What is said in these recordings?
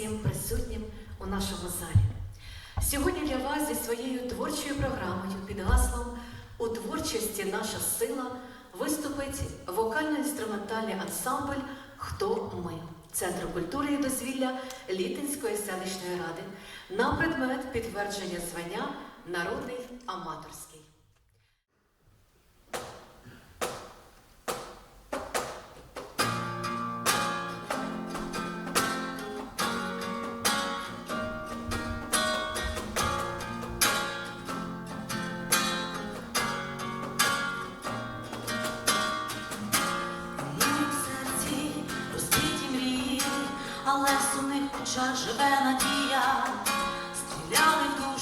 всім присутнім у нашому залі. Сьогодні для вас зі своєю творчою програмою під гаслом У творчості наша сила виступить вокально-інструментальний ансамбль Хто ми Центру культури і дозвілля Літинської селищної ради на предмет підтвердження звання Народний аматорський. Але в сумних очах живе надія. Стріляли в душу,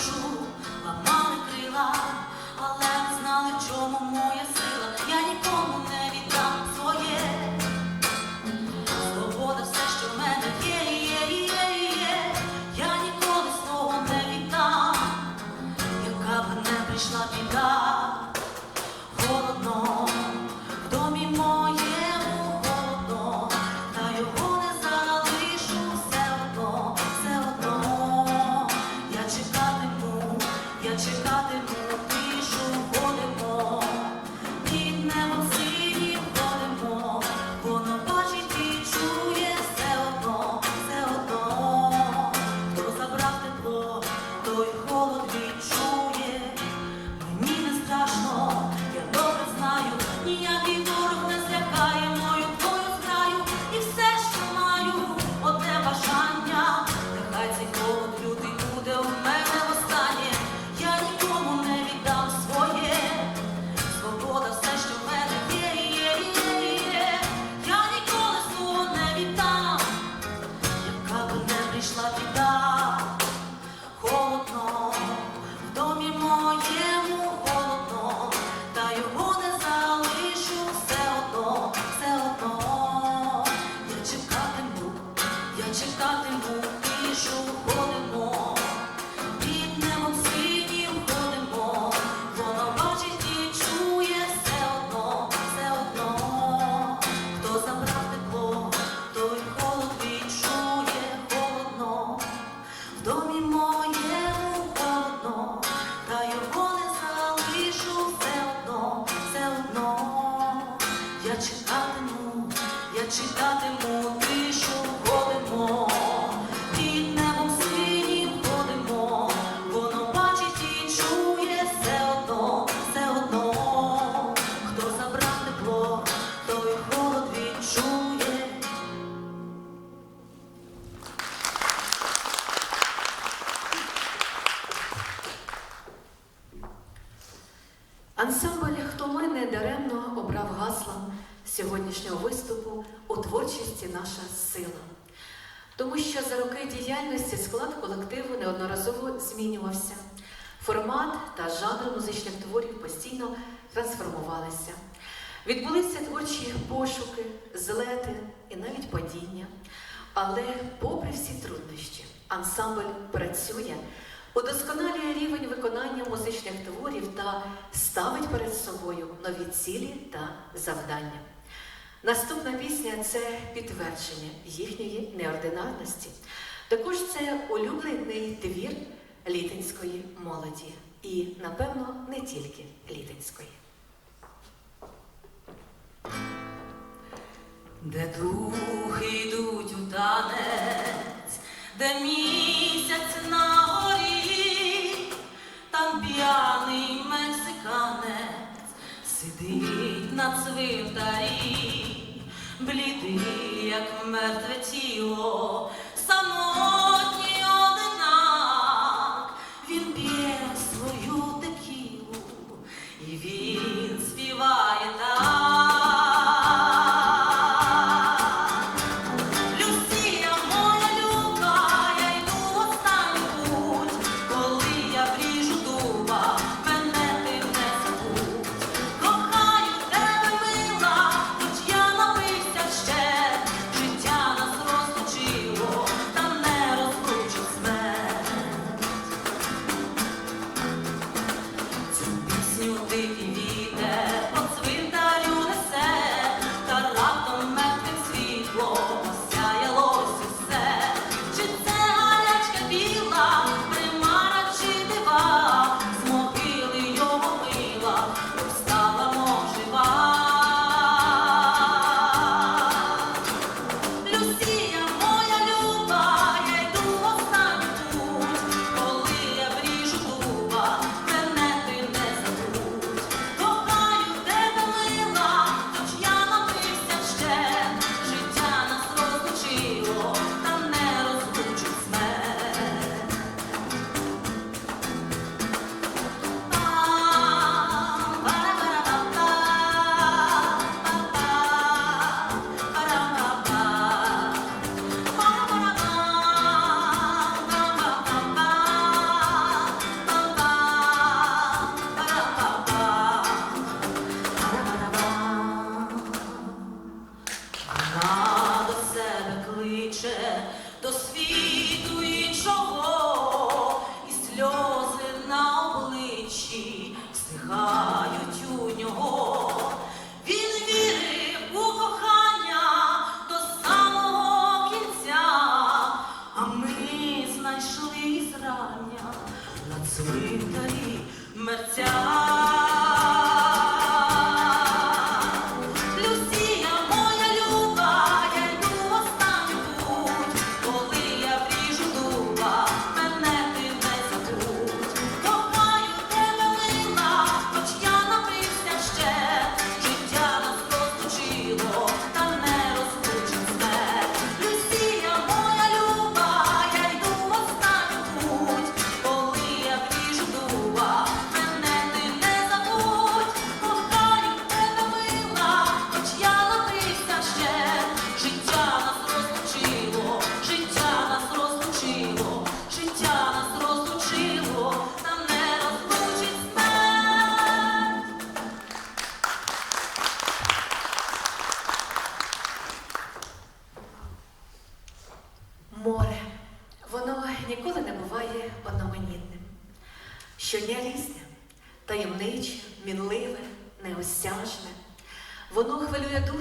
творчості наша сила. Тому що за роки діяльності склад колективу неодноразово змінювався. Формат та жанр музичних творів постійно трансформувалися. Відбулися творчі пошуки, злети і навіть падіння. Але, попри всі труднощі, ансамбль працює, удосконалює рівень виконання музичних творів та ставить перед собою нові цілі та завдання. Наступна пісня це підтвердження їхньої неординарності. Також це улюблений твір літинської молоді. І, напевно, не тільки літинської. Де духи йдуть у танець, де місяць на горі, там п'яний мексиканець сидить на цвинтарі, блідий, як мертве тіло, Вона до себе кличе.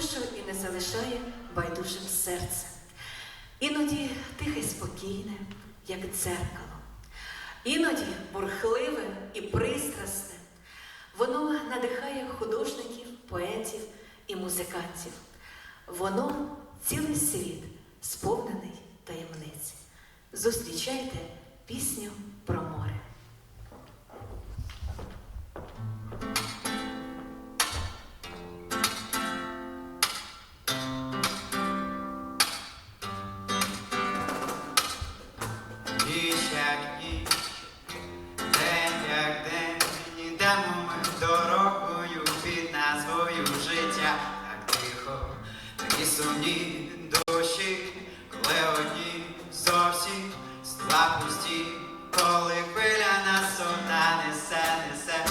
душу і не залишає байдужим серце. Іноді тихе й спокійне, як дзеркало, іноді бурхливе і пристрасне. Воно надихає художників, поетів і музикантів. Воно цілий світ сповнений таємниць. Зустрічайте пісню про море. сумні душі, клеоті зовсім скла пусті, коли хвиля нас одна несе, несе.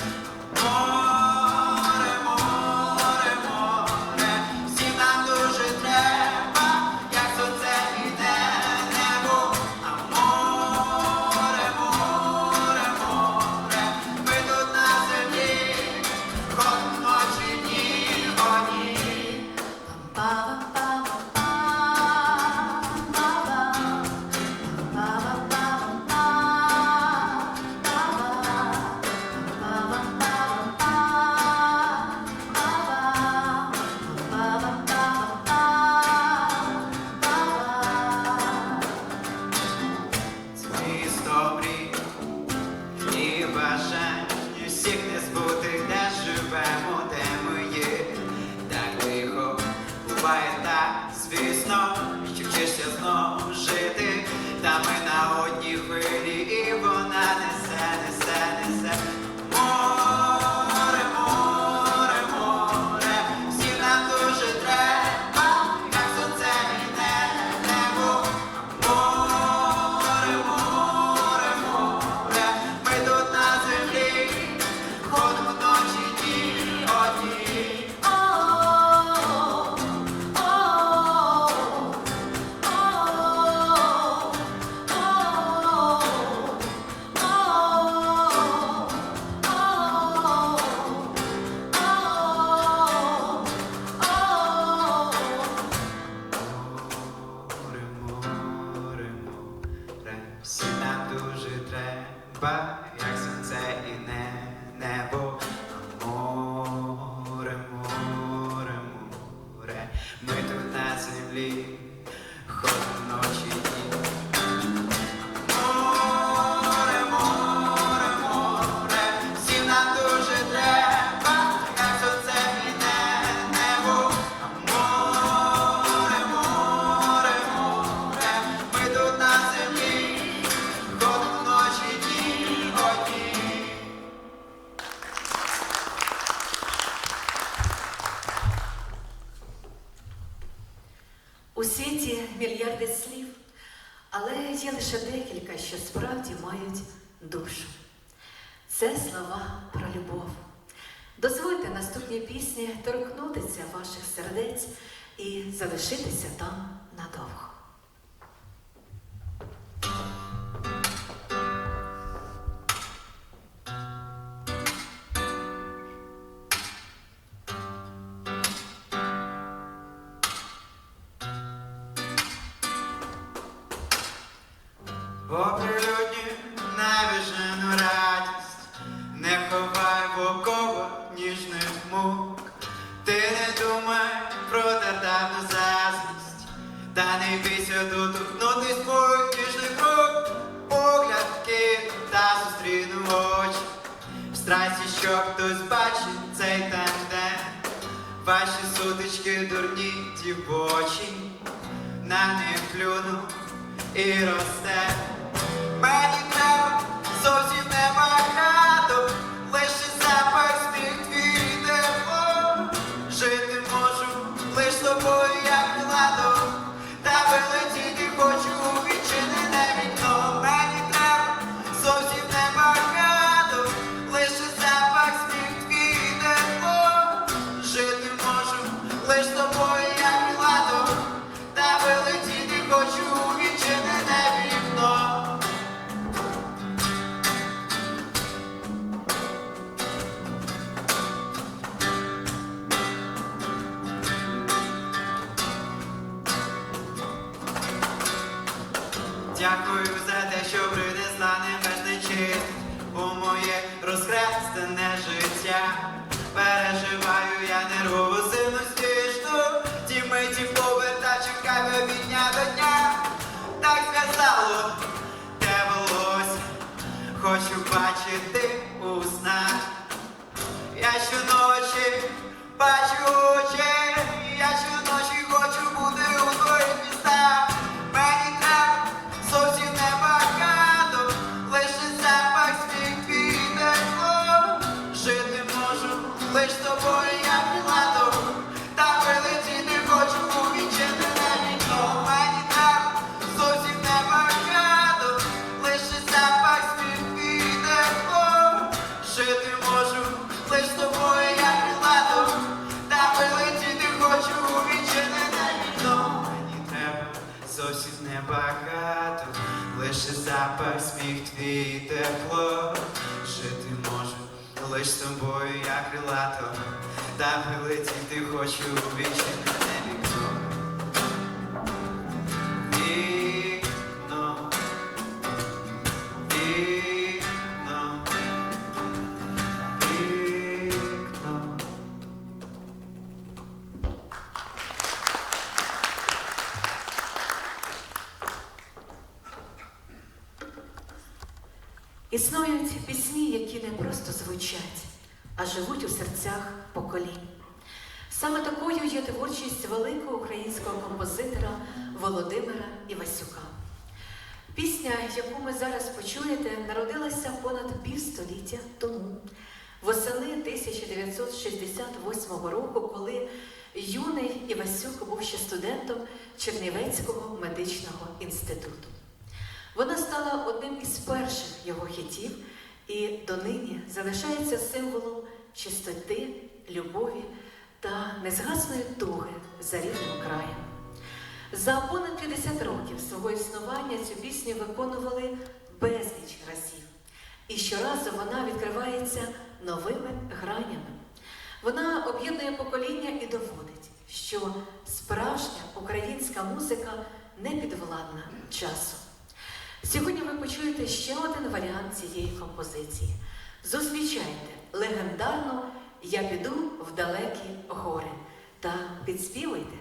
торкнутися ваших сердець і залишитися там надовго. Та вилетіти хочу Переживаю я нервову сину стішну, ті миті поверта чекаю від дня до дня. Так сказало те волосся, хочу бачити у снах. Я щоночі бачу очі, твій тепло. Жити можу лиш з тобою, як крилато, та прилетіти хочу у серцях поколінь. Саме такою є творчість великого українського композитора Володимира Івасюка. Пісня, яку ми зараз почуєте, народилася понад півстоліття тому, восени 1968 року, коли юний Івасюк був ще студентом Чернівецького медичного інституту. Вона стала одним із перших його хітів і донині залишається символом чистоти, любові та незгасної туги за рідним краєм. За понад 50 років свого існування цю пісню виконували безліч разів. І щоразу вона відкривається новими гранями. Вона об'єднує покоління і доводить, що справжня українська музика не підвладна часу. Сьогодні ви почуєте ще один варіант цієї композиції. Зустрічайте легендарну Я піду в далекі гори та підспівуйте.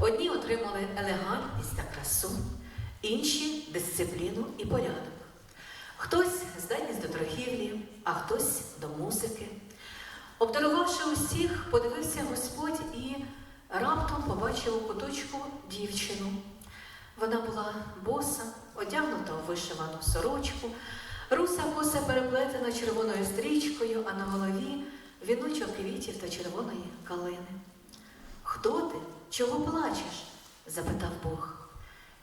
Одні отримали елегантність та красу, інші дисципліну і порядок. Хтось здатність до торгівлі, а хтось до музики. Обдарувавши усіх, подивився Господь і раптом побачив у куточку дівчину. Вона була боса, одягнута у вишивану сорочку, руса коса переплетена червоною стрічкою, а на голові віночок квітів та червоної калини. Хто ти? Чого плачеш? запитав Бог.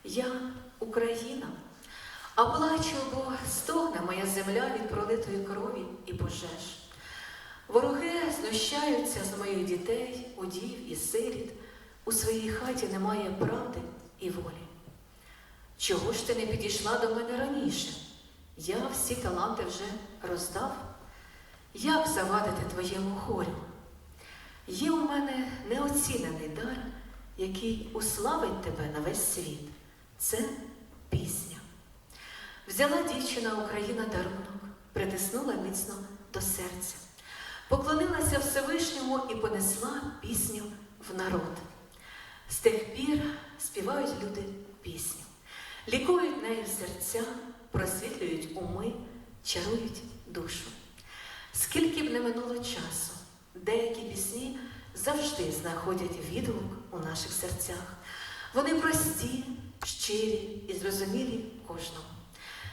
Я Україна, а плачу, бо стогне моя земля від пролитої крові і пожеж. Вороги знущаються з моїх дітей, удів і сиріт. У своїй хаті немає правди і волі. Чого ж ти не підійшла до мене раніше? Я всі таланти вже роздав. Як завадити твоєму хорю? Є у мене неоцінений дар, який уславить тебе на весь світ. Це пісня. Взяла дівчина Україна дарунок, притиснула міцно до серця, поклонилася Всевишньому і понесла пісню в народ. З тих пір співають люди пісню, лікують нею серця, просвітлюють уми, чарують душу. Скільки б не минуло часу, деякі пісні завжди знаходять відгук у наших серцях. Вони прості, щирі і зрозумілі кожному.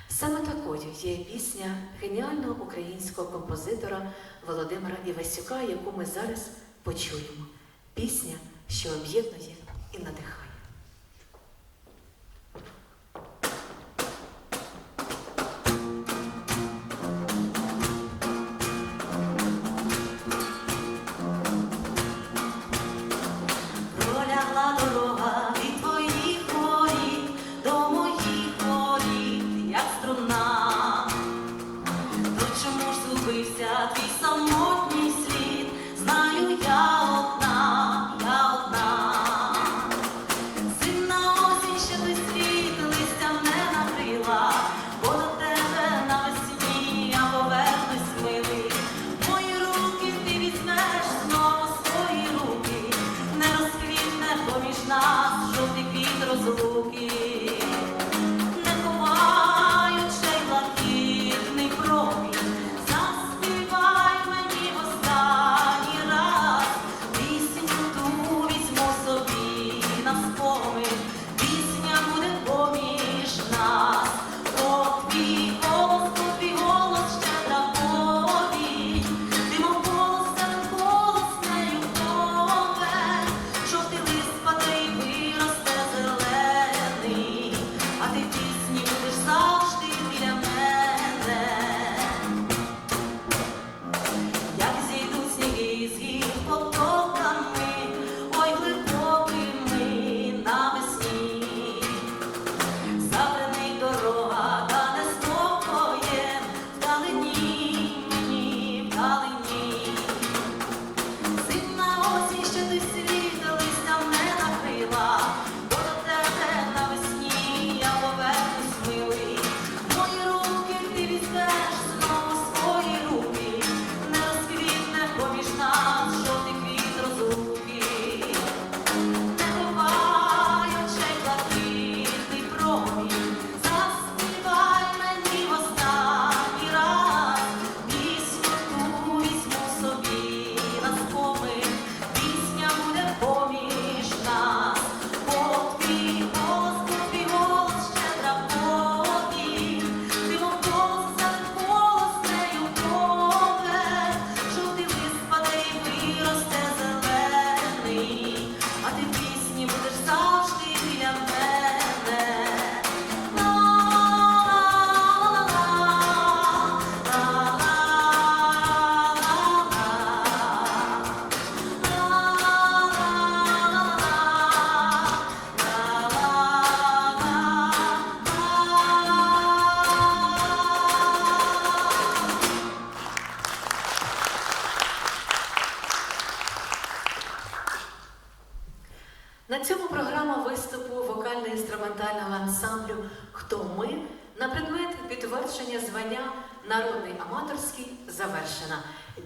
Саме такою є пісня геніального українського композитора Володимира Івасюка, яку ми зараз почуємо. Пісня, що об'єднує і надихає.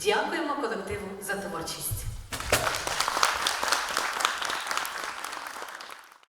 Дякуємо колективу за творчість.